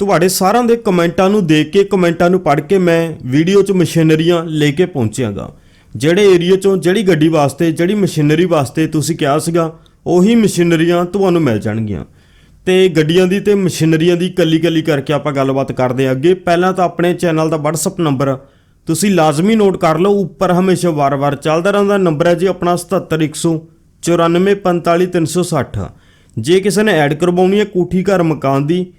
ਤੁਹਾਡੇ ਸਾਰਿਆਂ ਦੇ ਕਮੈਂਟਾਂ ਨੂੰ ਦੇਖ ਕੇ, ਕਮੈਂਟਾਂ ਨੂੰ ਪੜ੍ਹ ਕੇ ਮੈਂ ਵੀਡੀਓ 'ਚ ਮਸ਼ੀਨਰੀਆਂ ਲੈ ਕੇ ਪਹੁੰਚਿਆਗਾ। ਜਿਹੜੇ ਏਰੀਆ 'ਚੋਂ ਜਿਹੜੀ ਗੱਡੀ ਵਾਸਤੇ, ਜਿਹੜੀ ਮਸ਼ੀਨਰੀ ਵਾਸਤੇ ਤੁਸੀਂ ਕਿਹਾ ਸੀਗਾ, ਉਹੀ ਮਸ਼ੀਨਰੀਆਂ ਤੁਹਾਨੂੰ ਮਿਲ ਜਾਣਗੀਆਂ। ਤੇ ਗੱਡੀਆਂ ਦੀ ਤੇ ਮਸ਼ੀਨਰੀਆਂ ਦੀ ਕੱਲੀ ਕੱਲੀ ਕਰਕੇ ਆਪਾਂ ਗੱਲਬਾਤ ਕਰਦੇ ਹਾਂ ਅੱਗੇ। ਪਹਿਲਾਂ ਤਾਂ ਆਪਣੇ ਚੈਨਲ ਦਾ WhatsApp ਨੰਬਰ ਤੁਸੀਂ ਲਾਜ਼ਮੀ ਨੋਟ ਕਰ ਲਓ। ਉੱਪਰ ਹਮੇਸ਼ਾ ਵਾਰ-ਵਾਰ ਚੱਲਦਾ ਰਹਿੰਦਾ। ਨੰਬਰ ਹੈ ਜੀ ਆਪਣਾ 7714945360 ਜੇ ਕਿਸੇ ਨੇ ਐਡ ਕਰਵਾਉਣੀ ਹੈ ਕੋਠੀ ਘਰ ਮਕਾਨ ਦੀ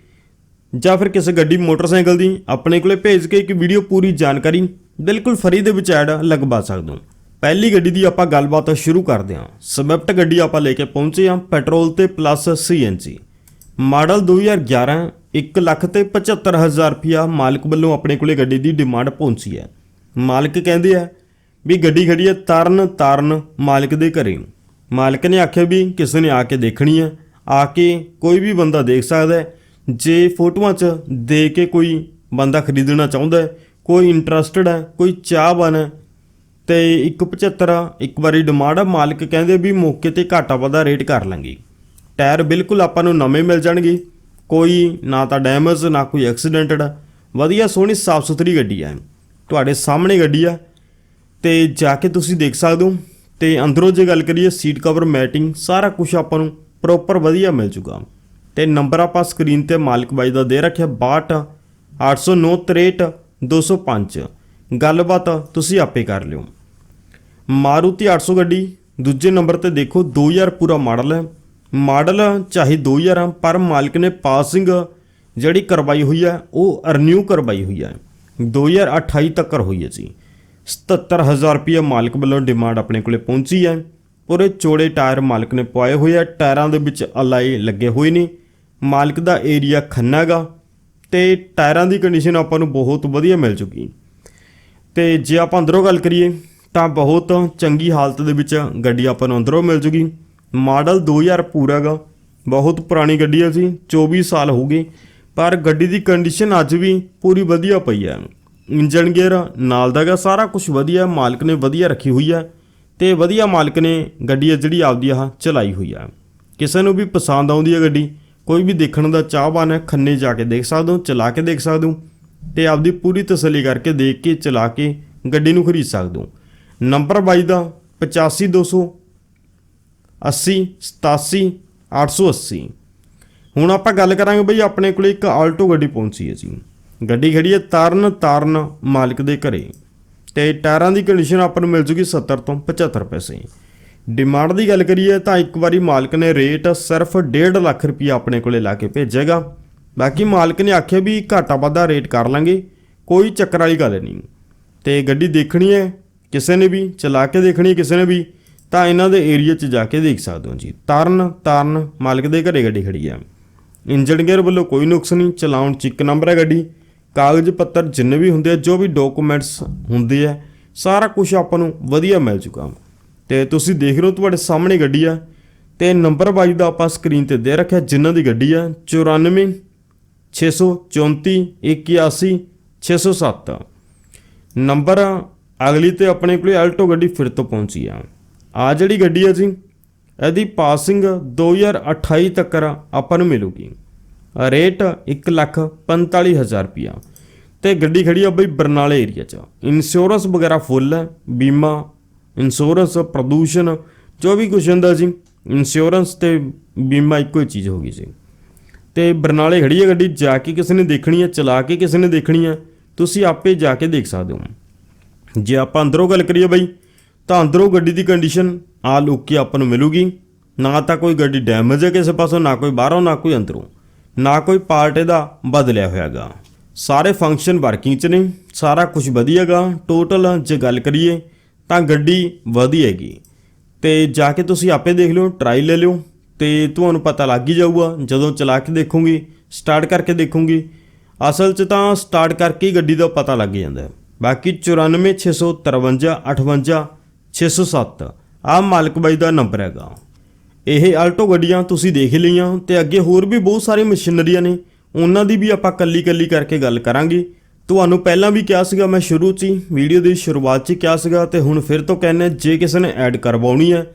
ਜਾਂ ਫਿਰ ਕਿਸੇ ਗੱਡੀ ਮੋਟਰਸਾਈਕਲ ਦੀ ਆਪਣੇ ਕੋਲੇ ਭੇਜ ਕੇ ਇੱਕ ਵੀਡੀਓ ਪੂਰੀ ਜਾਣਕਾਰੀ ਬਿਲਕੁਲ ਫਰੀ ਦੇ ਵਿੱਚ ਐਡ ਲਗਵਾ ਸਕਦੇ ਹੋ। ਪਹਿਲੀ ਗੱਡੀ ਦੀ ਆਪਾਂ ਗੱਲਬਾਤ ਸ਼ੁਰੂ ਕਰਦੇ ਹਾਂ। ਸਵਿਫਟ ਗੱਡੀ ਆਪਾਂ ਲੈ ਕੇ ਪਹੁੰਚੇ ਹਾਂ ਪੈਟਰੋਲ ਤੇ ਪਲੱਸ ਸੀਐਨਜੀ ਮਾਡਲ 2011 1 ਲੱਖ ਤੇ 75000 ਰੁਪਿਆ ਮਾਲਕ ਵੱਲੋਂ ਆਪਣੇ ਕੋਲੇ ਗੱਡੀ ਦੀ ਡਿਮਾਂਡ ਪਹੁੰਚੀ ਹੈ। ਮਾਲਕ ਕਹਿੰਦੇ ਆ ਵੀ ਗੱਡੀ ਖੜੀ ਹੈ ਤਰਨ ਤਾਰਨ ਮਾਲਕ ਦੇ ਘਰੇ। ਮਾਲਕ ਨੇ ਆਖਿਆ ਵੀ ਕਿਸੇ ਨੇ ਆ ਕੇ ਦੇਖਣੀ ਹੈ। ਆ ਕੇ ਕੋਈ ਵੀ ਬੰਦਾ ਦੇਖ ਸਕਦਾ ਹੈ। ਜੇ ਫੋਟੋਆਂ 'ਚ ਦੇ ਕੇ ਕੋਈ ਬੰਦਾ ਖਰੀਦਣਾ ਚਾਹੁੰਦਾ ਹੈ, ਕੋਈ ਇੰਟਰਸਟਡ ਹੈ, ਕੋਈ ਚਾਹਵਾਨ ਹੈ, ਤੇ 175 ਇੱਕ ਵਾਰੀ ਡਿਮਾਂਡ ਆ, ਮਾਲਕ ਕਹਿੰਦੇ ਵੀ ਮੌਕੇ ਤੇ ਘਾਟਾ ਵਾਧਾ ਰੇਟ ਕਰ ਲਾਂਗੇ। ਟਾਇਰ ਬਿਲਕੁਲ ਆਪਾਂ ਨੂੰ ਨਵੇਂ ਮਿਲ ਜਾਣਗੇ। ਕੋਈ ਨਾ ਤਾਂ ਡੈਮੇਜ ਨਾ ਕੋਈ ਐਕਸੀਡੈਂਟਡ ਵਧੀਆ ਸੋਹਣੀ ਸਾਫ਼ ਸੁਥਰੀ ਗੱਡੀ ਹੈ ਤੁਹਾਡੇ ਸਾਹਮਣੇ ਗੱਡੀ ਆ। ਤੇ ਜਾ ਕੇ ਤੁਸੀਂ ਦੇਖ ਸਕਦੇ ਹੋ। ਤੇ ਅੰਦਰੋਂ ਜੇ ਗੱਲ ਕਰੀਏ ਸੀਟ ਕਵਰ ਮੈਟਿੰਗ ਸਾਰਾ ਕੁਝ ਆਪਾਂ ਨੂੰ ਪ੍ਰੋਪਰ ਵਧੀਆ ਮਿਲ ਜੂਗਾ। ਤੇ ਨੰਬਰ ਆਪਾਂ ਸਕਰੀਨ ਤੇ ਮਾਲਕ ਬਾਈ ਦਾ ਦੇ ਰੱਖਿਆ 62 809 63 205 ਗੱਲਬਾਤ ਤੁਸੀਂ ਆਪੇ ਕਰ ਲਿਓ। ਮਾਰੂਤੀ 800 ਗੱਡੀ, ਦੂਜੇ ਨੰਬਰ ਤੇ ਦੇਖੋ 2000 ਪੂਰਾ ਮਾਡਲ ਹੈ। ਮਾਡਲ ਚਾਹੇ 2000 ਆ, ਪਰ ਮਾਲਕ ਨੇ ਪਾਸਿੰਗ ਜਿਹੜੀ ਕਰਵਾਈ ਹੋਈ ਹੈ, ਉਹ ਰਿਨਿਊ ਕਰਵਾਈ ਹੋਈ ਹੈ। 2028 ਤੱਕ ਹੋਈ ਹੈ ਜੀ। 77000 ਰੁਪਏ ਮਾਲਕ ਵੱਲੋਂ ਡਿਮਾਂਡ ਆਪਣੇ ਕੋਲੇ ਪਹੁੰਚੀ ਹੈ। ਪੂਰੇ ਚੌੜੇ ਟਾਇਰ ਮਾਲਕ ਨੇ ਪਵਾਏ ਹੋਏ ਆ ਟਾਇਰਾਂ ਦੇ ਵਿੱਚ ਅਲਾਈ ਲੱਗੇ ਹੋਏ ਨੇ। ਮਾਲਕ ਦਾ ਏਰੀਆ ਖੰਨਾ ਹੈਗਾ ਤੇ ਟਾਇਰਾਂ ਦੀ ਕੰਡੀਸ਼ਨ ਆਪਾਂ ਨੂੰ ਬਹੁਤ ਵਧੀਆ ਮਿਲ ਚੁੱਕੀ। ਤੇ ਜੇ ਆਪਾਂ ਅੰਦਰੋਂ ਗੱਲ ਕਰੀਏ ਤਾਂ ਬਹੁਤ ਚੰਗੀ ਹਾਲਤ ਦੇ ਵਿੱਚ ਗੱਡੀ ਆਪਾਂ ਨੂੰ ਅੰਦਰੋਂ ਮਿਲ ਜੂਗੀ ਮਾਡਲ 2000 ਪੂਰਾ ਗਾ ਬਹੁਤ ਪੁਰਾਣੀ ਗੱਡੀ ਹੈ ਸੀ 24 ਸਾਲ ਹੋ ਗਏ, ਪਰ ਗੱਡੀ ਦੀ ਕੰਡੀਸ਼ਨ ਅੱਜ ਵੀ ਪੂਰੀ ਵਧੀਆ ਪਈ ਹੈ ਇੰਜਨ ਗੇਅਰ ਨਾਲ ਦਾ ਗਾ ਸਾਰਾ ਕੁਝ ਵਧੀਆ, ਮਾਲਕ ਨੇ ਵਧੀਆ ਰੱਖੀ ਹੋਈ ਹੈ ਤੇ ਵਧੀਆ ਮਾਲਕ ਨੇ ਗੱਡੀ ਹੈ ਜਿਹੜੀ ਆਪਦੀ ਆ ਚਲਾਈ ਹੋਈ ਹੈ ਕਿਸੇ ਨੂੰ ਵੀ ਪਸੰਦ ਆਉਂਦੀ ਹੈ ਗੱਡੀ ਕੋਈ ਵੀ ਦੇਖਣ ਦਾ ਚਾਹਵਾਨ ਹੈ, ਖੰਨੇ ਜਾ ਕੇ ਦੇਖ ਸਕਦੇ ਹੋ, ਚਲਾ ਕੇ ਦੇਖ ਸਕਦੇ ਹੋ ਤੇ ਆਪਦੀ ਪੂਰੀ ਤਸੱਲੀ ਕਰਕੇ ਦੇਖ ਕੇ, ਚਲਾ ਕੇ ਗੱਡੀ ਨੂੰ ਖਰੀਦ ਸਕਦੇ ਹੋ। ਨੰਬਰ 22 ਦਾ 85200 80 87 880 ਹੁਣ ਆਪਾਂ ਗੱਲ ਕਰਾਂਗੇ ਬਈ ਆਪਣੇ ਕੋਲ ਇੱਕ ਆਲਟੋ ਗੱਡੀ ਪਹੁੰਚੀ ਹੈ ਜੀ। ਗੱਡੀ ਖੜੀ ਹੈ ਤਰਨ ਤਾਰਨ ਮਾਲਕ ਦੇ ਘਰੇ ਤੇ ਟਾਇਰਾਂ ਦੀ ਕੰਡੀਸ਼ਨ ਆਪਾਂ ਨੂੰ ਮਿਲ ਜੂਗੀ 70 ਤੋਂ 75 ਪੈਸੇ। ਡਿਮਾਂਡ ਦੀ ਗੱਲ ਕਰੀਏ ਤਾਂ ਇੱਕ ਵਾਰੀ ਮਾਲਕ ਨੇ ਰੇਟ ਸਿਰਫ 1.5 ਲੱਖ ਰੁਪਏ ਆਪਣੇ ਕੋਲੇ ਲਾ ਕੇ ਭੇਜੇਗਾ। ਬਾਕੀ ਮਾਲਕ ਨੇ ਆਖਿਆ ਵੀ ਘਾਟਾ ਵਾਧਾ ਰੇਟ ਕਰ ਲਾਂਗੇ, ਕੋਈ ਚੱਕਰ ਵਾਲੀ ਗੱਲ ਨਹੀਂ। ਤੇ ਗੱਡੀ ਦੇਖਣੀ ਹੈ, ਕਿਸੇ ਨੇ ਵੀ, ਚਲਾ ਕੇ ਦੇਖਣੀ ਕਿਸੇ ਨੇ ਵੀ, ਤਾਂ ਇਹਨਾਂ ਦੇ ਏਰੀਆ 'ਚ ਜਾ ਕੇ ਦੇਖ ਸਕਦੇ ਹੋ ਜੀ। ਤਰਨ, ਤਾਰਨ, ਮਾਲਕ ਦੇ ਘਰੇ ਗੱਡੀ ਖੜੀ ਹੈ ਇੰਜਨ ਗੇਅਰ ਵੱਲੋਂ ਕੋਈ ਨੁਕਸ ਨਹੀਂ, ਚਲਾਉਣ 'ਚ ਇੱਕ ਨੰਬਰ ਹੈ ਗੱਡੀ। ਕਾਗਜ਼ ਪੱਤਰ ਜਿੰਨੇ ਵੀ ਹੁੰਦੇ ਆ, ਜੋ ਵੀ ਡਾਕੂਮੈਂਟਸ ਹੁੰਦੇ ਆ, ਸਾਰਾ ਕੁਝ ਆਪਾਂ ਨੂੰ ਵਧੀਆ ਮਿਲ ਚੁੱਕਾ। ਤੇ ਤੁਸੀਂ ਦੇਖ ਰਹੇ ਹੋ ਤੁਹਾਡੇ ਸਾਹਮਣੇ ਗੱਡੀ ਆ ਤੇ ਨੰਬਰ ਵਾਈਜ਼ ਦਾ ਆਪਾਂ ਸਕਰੀਨ ਤੇ ਦੇ ਰੱਖਿਆ ਜਿਨ੍ਹਾਂ ਦੀ ਗੱਡੀ ਆ 94 634 81 607 ਨੰਬਰ ਅਗਲੀ ਤੇ ਆਪਣੇ ਕੋਲੇ ਆਲਟੋ ਗੱਡੀ ਫਿਰ ਤੋਂ ਪਹੁੰਚੀ ਆ। ਆ ਜਿਹੜੀ ਗੱਡੀ ਆ ਜੀ, ਇਹਦੀ ਪਾਸਿੰਗ 2028 ਤੱਕ ਆਪਾਂ ਨੂੰ ਮਿਲੂਗੀ। ਰੇਟ 145000 ਰੁਪਿਆ ਤੇ ਗੱਡੀ ਖੜੀ ਆ ਬਈ ਬਰਨਾਲੇ ਏਰੀਆ 'ਚ। ਇੰਸ਼ੋਰੈਂਸ ਵਗੈਰਾ ਫੁੱਲ ਹੈ, ਬੀਮਾ ਇੰਸ਼ੋਰੈਂਸ ਪ੍ਰਦੂਸ਼ਣ ਜੋ ਵੀ ਕੁਝ ਹੁੰਦਾ ਸੀ ਇੰਸ਼ੋਰੈਂਸ ਤੇ ਬੀਮਾ ਇੱਕੋ ਹੀ ਚੀਜ਼ ਹੋ ਗਈ ਸੀ। ਤੇ ਬਰਨਾਲੇ ਖੜੀ ਹੈ ਗੱਡੀ, ਜਾ ਕੇ ਕਿਸੇ ਨੇ ਦੇਖਣੀ ਹੈ, ਚਲਾ ਕੇ ਕਿਸੇ ਨੇ ਦੇਖਣੀ ਹੈ, ਤੁਸੀਂ ਆਪੇ ਜਾ ਕੇ ਦੇਖ ਸਕਦੇ ਹੋ। ਜੇ ਆਪਾਂ ਅੰਦਰੋਂ ਗੱਲ ਕਰੀਏ ਬਈ, ਤਾਂ ਅੰਦਰੋਂ ਗੱਡੀ ਦੀ ਕੰਡੀਸ਼ਨ ਆ ਲੁੱਕ ਕੇ ਆਪਾਂ ਨੂੰ ਮਿਲੂਗੀ। ਨਾ ਤਾਂ ਕੋਈ ਗੱਡੀ ਡੈਮੇਜ ਹੈ ਕਿਸੇ ਪਾਸੋਂ, ਨਾ ਕੋਈ ਬਾਹਰੋਂ, ਨਾ ਕੋਈ ਅੰਦਰੋਂ। ਨਾ ਕੋਈ ਪਾਰਟ ਇਹਦਾ ਬਦਲਿਆ ਹੋਇਆਗਾ ਸਾਰੇ ਫੰਕਸ਼ਨ ਵਰਕਿੰਗ 'ਚ ਨੇ, ਸਾਰਾ ਕੁਝ ਵਧੀਆਗਾ ਟੋਟਲ ਜੇ ਗੱਲ ਕਰੀਏ ਤਾਂ ਗੱਡੀ ਵਧੀਆ ਹੈਗੀ। ਤੇ ਜਾ ਕੇ ਤੁਸੀਂ ਆਪੇ ਦੇਖ ਲਿਓ ਟਰਾਈ ਲੈ ਲਿਓ, ਤੇ ਤੁਹਾਨੂੰ ਪਤਾ ਲੱਗ ਹੀ ਜਾਊਗਾ, ਜਦੋਂ ਚਲਾ ਕੇ ਦੇਖੋਗੇ ਸਟਾਰਟ ਕਰਕੇ ਦੇਖੋਗੇ। ਅਸਲ 'ਚ ਤਾਂ ਸਟਾਰਟ ਕਰਕੇ ਹੀ ਗੱਡੀ ਦਾ ਪਤਾ ਲੱਗ ਜਾਂਦਾ ਹੈ। ਬਾਕੀ 946553 58 607 ਆ ਮਾਲਕ ਬਾਈ ਦਾ ਨੰਬਰ ਹੈਗਾ। ਇਹ ਆਲਟੋ ਗੱਡੀਆਂ ਤੁਸੀਂ ਦੇਖ ਲਈਆਂ, ਤੇ ਅੱਗੇ ਹੋਰ ਵੀ ਬਹੁਤ ਸਾਰੀਆਂ ਮਸ਼ੀਨਰੀਆਂ ਨੇ, ਉਹਨਾਂ ਦੀ ਵੀ ਆਪਾਂ ਕੱਲੀ ਕੱਲੀ ਕਰਕੇ ਗੱਲ ਕਰਾਂਗੇ। ਤੁਹਾਨੂੰ ਪਹਿਲਾਂ ਵੀ ਕਿਹਾ ਸੀਗਾ, ਮੈਂ ਸ਼ੁਰੂ 'ਚ ਹੀ, ਵੀਡੀਓ ਦੀ ਸ਼ੁਰੂਆਤ 'ਚ ਹੀ ਕਿਹਾ ਸੀਗਾ ਤੇ ਹੁਣ ਫਿਰ ਤੋਂ ਕਹਿੰਨੇ ਜੇ ਕਿਸੇ ਨੇ ਐਡ ਕਰਵਾਉਣੀ ਹੈ,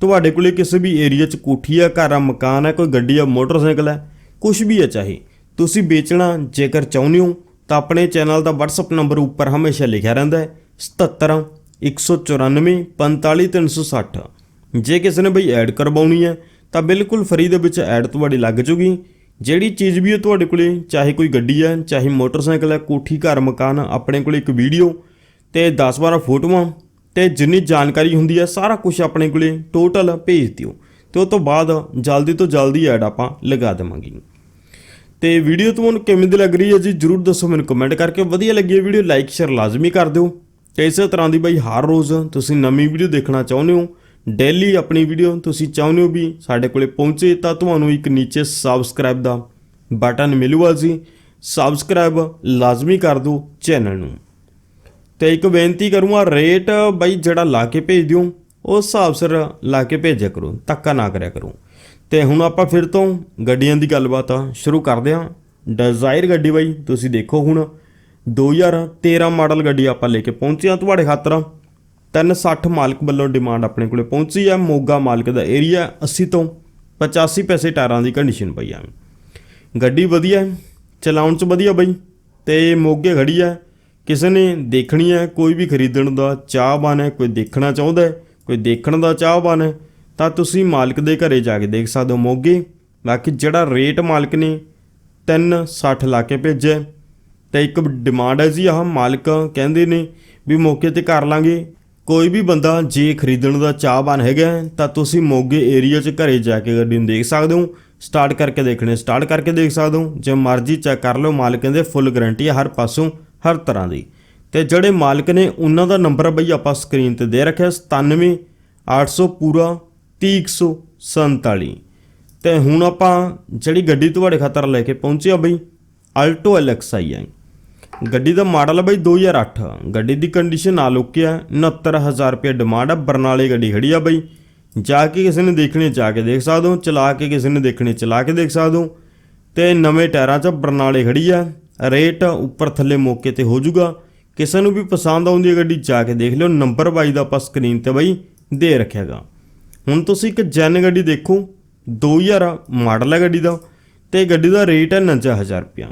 ਤੁਹਾਡੇ ਕੋਲੇ ਕਿਸੇ ਵੀ ਏਰੀਆ 'ਚ ਕੋਠੀ ਆ ਘਰ ਆ, ਮਕਾਨ ਹੈ, ਕੋਈ ਗੱਡੀ ਆ, ਮੋਟਰਸਾਈਕਲ ਹੈ ਕੁਝ ਵੀ ਹੈ ਚਾਹੇ, ਤੁਸੀਂ ਵੇਚਣਾ, ਜੇਕਰ ਚਾਹੁੰਦੇ ਹੋ, ਤਾਂ ਆਪਣੇ ਚੈਨਲ ਦਾ WhatsApp ਨੰਬਰ ਉੱਪਰ ਹਮੇਸ਼ਾ ਲਿਖਿਆ ਰਹਿੰਦਾ ਹੈ 77 194 45360 ਜੇ ਕਿਸੇ ਨੇ ਬਈ ਐਡ ਕਰਵਾਉਣੀ ਹੈ, ਤਾਂ ਬਿਲਕੁਲ ਫਰੀ ਦੇ ਵਿੱਚ ਐਡ ਤੁਹਾਡੀ ਲੱਗ ਜੂਗੀ। ਜਿਹੜੀ ਚੀਜ਼ ਵੀ ਹੈ ਤੁਹਾਡੇ ਕੋਲੇ, ਚਾਹੇ ਕੋਈ ਗੱਡੀ ਹੈ ਚਾਹੇ ਮੋਟਰਸਾਈਕਲ ਹੈ ਕੋਠੀ, ਘਰ, ਮਕਾਨ, ਆਪਣੇ ਕੋਲੇ ਇੱਕ ਵੀਡੀਓ ਤੇ 10-12 ਫੋਟੋਆਂ ਤੇ ਜਿੰਨੀ ਜਾਣਕਾਰੀ ਹੁੰਦੀ ਹੈ ਸਾਰਾ ਕੁਝ ਆਪਣੇ ਕੋਲੇ ਟੋਟਲ ਭੇਜ ਦਿਓ। ਤੇ ਉਸ ਤੋਂ ਬਾਅਦ ਜਲਦੀ ਤੋਂ ਜਲਦੀ ਐਡ ਆਪਾਂ ਲਗਾ ਦੇਵਾਂਗੇ। ਤੇ ਵੀਡੀਓ ਤੁਹਾਨੂੰ ਕਿਵੇਂ ਦੀ ਲੱਗ ਰਹੀ ਹੈ ਜੀ, ਜਰੂਰ ਦੱਸੋ ਮੈਨੂੰ ਕਮੈਂਟ ਕਰਕੇ। ਵਧੀਆ ਲੱਗੀ ਹੈ ਵੀਡੀਓ ਲਾਈਕ ਸ਼ੇਅਰ ਲਾਜ਼ਮੀ ਕਰ ਦਿਓ। ਤੇ ਇਸੇ ਤਰ੍ਹਾਂ ਦੀ ਬਈ ਹਰ ਰੋਜ਼ ਤੁਸੀਂ ਨਵੀਂ ਵੀਡੀਓ ਦੇਖਣਾ ਚਾਹੁੰਦੇ ਹੋ ਡੇਲੀ ਆਪਣੀ ਵੀਡੀਓ ਤੁਸੀਂ ਚਾਹੁੰਦੇ ਹੋ ਵੀ ਸਾਡੇ ਕੋਲੇ ਪਹੁੰਚੇ ਤਾਂ ਤੁਹਾਨੂੰ ਇੱਕ ਨੀਚੇ ਸਬਸਕ੍ਰਾਈਬ ਦਾ ਬਟਨ ਮਿਲੂਗਾ ਜੀ। ਸਬਸਕ੍ਰਾਈਬ ਲਾਜ਼ਮੀ ਕਰ ਦਿਓ ਚੈਨਲ ਨੂੰ। ਤੇ ਇੱਕ ਬੇਨਤੀ ਕਰੂੰਗਾ ਰੇਟ ਬਾਈ ਜਿਹੜਾ ਲਾ ਕੇ ਭੇਜ ਦਿਓ ਉਸ ਹਿਸਾਬ ਸਿਰ ਲਾ ਕੇ ਭੇਜਿਆ ਕਰੋ, ਧੱਕਾ ਨਾ ਕਰਿਆ ਕਰੋ। ਤੇ ਹੁਣ ਆਪਾਂ ਫਿਰ ਤੋਂ ਗੱਡੀਆਂ ਦੀ ਗੱਲਬਾਤ ਸ਼ੁਰੂ ਕਰਦੇ ਹਾਂ। ਡਿਜ਼ਾਇਰ ਗੱਡੀ ਬਾਈ, ਤੁਸੀਂ ਦੇਖੋ ਹੁਣ। 2013 ਮਾਡਲ ਗੱਡੀ ਆਪਾਂ ਲੈ ਕੇ ਪਹੁੰਚੇ ਹਾਂ ਤੁਹਾਡੇ ਖਾਤਰ। 360 ਮਾਲਕ ਵੱਲੋਂ ਡਿਮਾਂਡ ਆਪਣੇ ਕੋਲੇ ਪਹੁੰਚੀ ਹੈ ਮੋਗਾ ਮਾਲਕ ਦਾ ਏਰੀਆ 80 ਤੋਂ 85 ਪੈਸੇ ਟਾਇਰਾਂ ਦੀ ਕੰਡੀਸ਼ਨ ਪਈ ਆ। ਗੱਡੀ ਵਧੀਆ ਚਲਾਉਣ ਚ ਵਧੀਆ ਬਈ ਤੇ ਮੋਗੇ ਖੜੀ ਹੈ ਕਿਸੇ ਨੇ ਦੇਖਣੀ ਹੈ ਕੋਈ ਵੀ ਖਰੀਦਣ ਦਾ ਚਾਹਵਾਨ ਹੈ ਕੋਈ ਦੇਖਣਾ ਚਾਹੁੰਦਾ ਹੈ ਕੋਈ ਦੇਖਣ ਦਾ ਚਾਹਵਾਨ ਹੈ ਤਾਂ ਤੁਸੀਂ ਮਾਲਕ ਦੇ ਘਰੇ ਜਾ ਕੇ ਦੇਖ ਸਕਦੇ ਹੋ ਮੋਗੇ। ਬਾਕੀ ਜਿਹੜਾ ਰੇਟ ਮਾਲਕ ਨੇ 360 ਲਾ ਕੇ ਭੇਜਿਆ ਹੈ, ਤੇ ਇੱਕ ਡਿਮਾਂਡ ਹੈ ਜੀ ਆਹ ਮਾਲਕ ਕਹਿੰਦੇ ਨੇ ਵੀ ਮੌਕੇ ਤੇ ਕਰ ਲਾਂਗੇ। ਕੋਈ ਵੀ ਬੰਦਾ ਜੇ ਖਰੀਦਣ ਦਾ ਚਾਹਵਾਨ ਹੈਗਾ ਤਾਂ ਤੁਸੀਂ ਮੋਗੇ ਏਰੀਆ 'ਚ ਘਰੇ ਜਾ ਕੇ ਗੱਡੀ ਨੂੰ ਦੇਖ ਸਕਦੇ ਹੋ। ਸਟਾਰਟ ਕਰਕੇ ਦੇਖਣੇ ਸਟਾਰਟ ਕਰਕੇ ਦੇਖ ਸਕਦੇ ਹੋ। ਜੇ ਮਰਜ਼ੀ ਚੈੱਕ ਕਰ ਲਓ, ਮਾਲਕ ਕਹਿੰਦੇ ਫੁੱਲ ਗਾਰੰਟੀ ਹੈ ਹਰ ਪਾਸੋਂ, ਹਰ ਤਰ੍ਹਾਂ ਦੀ। ਤੇ ਜਿਹੜੇ ਮਾਲਕ ਨੇ, ਉਹਨਾਂ ਦਾ ਨੰਬਰ ਬਈ ਆਪਾਂ ਸਕਰੀਨ ਤੇ ਦੇ ਰੱਖਿਆ 97 800 ਪੂਰਾ 3147 ਤੇ ਹੁਣ ਆਪਾਂ ਜਿਹੜੀ ਗੱਡੀ ਤੁਹਾਡੇ ਖਾਤਰ ਲੈ ਕੇ ਪਹੁੰਚਿਆ ਆ ਬਈ ਆਲਟੋ ਐਲਐਕਸਆਈ ਹੈ ਗੱਡੀ ਦਾ ਮਾਡਲ ਹੈ ਬਈ 2008 ਗੱਡੀ ਦੀ ਕੰਡੀਸ਼ਨ ਆ ਲੁੱਕੀ ਹੈ 69000 ਰੁਪਏ ਡਿਮਾਂਡ ਆ, ਬਰਨਾਲੇ ਗੱਡੀ ਖੜੀ ਆ ਬਾਈ। ਜਾ ਕੇ ਕਿਸੇ ਨੇ ਦੇਖਣੇ, ਜਾ ਕੇ ਦੇਖ ਸਕਦੇ ਹੋ। ਚਲਾ ਕੇ ਕਿਸੇ ਨੇ ਦੇਖਣੇ, ਚਲਾ ਕੇ ਦੇਖ ਸਕਦੇ ਹੋ। ਤੇ ਨਵੇਂ ਟਾਇਰਾਂ 'ਚ ਬਰਨਾਲੇ ਖੜੀ ਆ। ਰੇਟ ਉੱਪਰ ਥੱਲੇ ਮੌਕੇ ਤੇ ਹੋ ਜਾਊਗਾ। ਕਿਸੇ ਨੂੰ ਵੀ ਪਸੰਦ ਆਉਂਦੀ ਹੈ ਗੱਡੀ, ਜਾ ਕੇ ਦੇਖ ਲਿਓ। ਨੰਬਰ ਬਾਈ ਦਾ ਆਪਾਂ ਸਕਰੀਨ ਤੇ ਬਾਈ ਦੇ ਰੱਖਿਆਗਾ। ਹੁਣ ਤੁਸੀਂ ਇੱਕ ਜੈਨ ਗੱਡੀ ਦੇਖੋ। 2000 ਮਾਡਲ ਹੈ ਗੱਡੀ ਦਾ। ਤੇ ਗੱਡੀ ਦਾ ਰੇਟ ਹੈ 49000 ਰੁਪਇਆ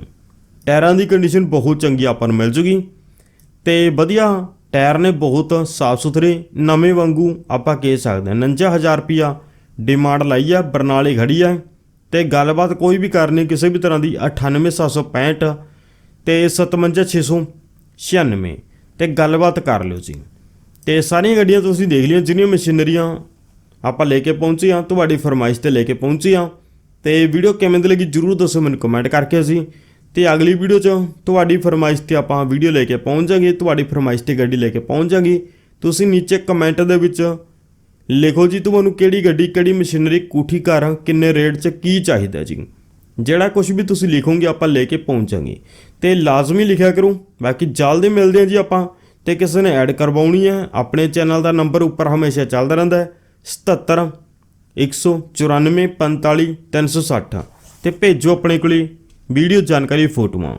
ਟਾਇਰਾਂ ਦੀ ਕੰਡੀਸ਼ਨ ਬਹੁਤ ਚੰਗੀ ਆਪਾਂ ਨੂੰ ਮਿਲ ਜੂਗੀ। ਤੇ ਵਧੀਆ ਟਾਇਰ ਨੇ ਬਹੁਤ ਸਾਫ਼ ਸੁਥਰੇ ਨਵੇਂ ਵਾਂਗੂ ਆਪਾਂ ਕਹਿ ਸਕਦੇ ਹਾਂ। 49000 ਰੁਪਇਆ ਡਿਮਾਂਡ ਲਾਈ ਆ, ਬਰਨਾਲੇ ਖੜੀ ਆ। ਤੇ ਗੱਲਬਾਤ ਕੋਈ ਵੀ ਕਰਨੀ, ਕਿਸੇ ਵੀ ਤਰ੍ਹਾਂ ਦੀ 98765 ਤੇ 57696 ਤੇ ਗੱਲਬਾਤ ਕਰ ਲਿਓ ਜੀ। ਤੇ ਸਾਰੀਆਂ ਗੱਡੀਆਂ ਤੁਸੀਂ ਦੇਖ ਲਿਓ ਜਿੰਨੀਆਂ ਮਸ਼ੀਨਰੀਆਂ ਆਪਾਂ ਲੈ ਕੇ ਪਹੁੰਚੇ ਹਾਂ ਤੁਹਾਡੀ ਫਰਮਾਇਸ਼ ਤੇ ਲੈ ਕੇ ਪਹੁੰਚੇ ਹਾਂ ਤੇ ਵੀਡੀਓ ਕਿਵੇਂ ਦੀ ਲੱਗੀ ਜਰੂਰ ਦੱਸੋ ਮੈਨੂੰ ਕਮੈਂਟ ਕਰਕੇ ਅਸੀਂ ਤੇ ਅਗਲੀ ਵੀਡੀਓ 'ਚ ਤੁਹਾਡੀ ਫਰਮਾਇਸ਼ ਤੇ ਆਪਾਂ ਵੀਡੀਓ ਲੈ ਕੇ ਪਹੁੰਚ ਜਾਾਂਗੇ, ਤੁਹਾਡੀ ਫਰਮਾਇਸ਼ ਤੇ ਗੱਡੀ ਲੈ ਕੇ ਪਹੁੰਚ ਜਾਾਂਗੇ। ਤੁਸੀਂ ਨੀਚੇ ਕਮੈਂਟ ਦੇ ਵਿੱਚ ਲਿਖੋ ਜੀ ਤੁਹਾਨੂੰ ਕਿਹੜੀ ਗੱਡੀ, ਕਿਹੜੀ ਮਸ਼ੀਨਰੀ, ਕੋਠੀ ਘਰ, ਕਿੰਨੇ ਰੇਟ 'ਚ ਕੀ ਚਾਹੀਦਾ ਜੀ। ਜਿਹੜਾ ਕੁਝ ਵੀ ਤੁਸੀਂ ਲਿਖੋਗੇ ਆਪਾਂ ਲੈ ਕੇ ਪਹੁੰਚਾਂਗੇ ਤੇ ਲਾਜ਼ਮੀ ਲਿਖਿਆ ਕਰੋ, ਬਾਕੀ ਜਲਦੀ ਮਿਲਦੇ ਹਾਂ ਜੀ ਆਪਾਂ ਤੇ ਕਿਸੇ ਨੇ ਐਡ ਕਰਵਾਉਣੀ ਹੈ ਆਪਣੇ ਚੈਨਲ ਦਾ ਨੰਬਰ ਉੱਪਰ ਹਮੇਸ਼ਾ ਚੱਲਦਾ ਰਹਿੰਦਾ ਹੈ 77 194 45 360 ਤੇ ਭੇਜੋ ਆਪਣੇ ਕੋਲੇ ਵੀਡੀਓ ਜਾਣਕਾਰੀ ਫੋਟੋਆਂ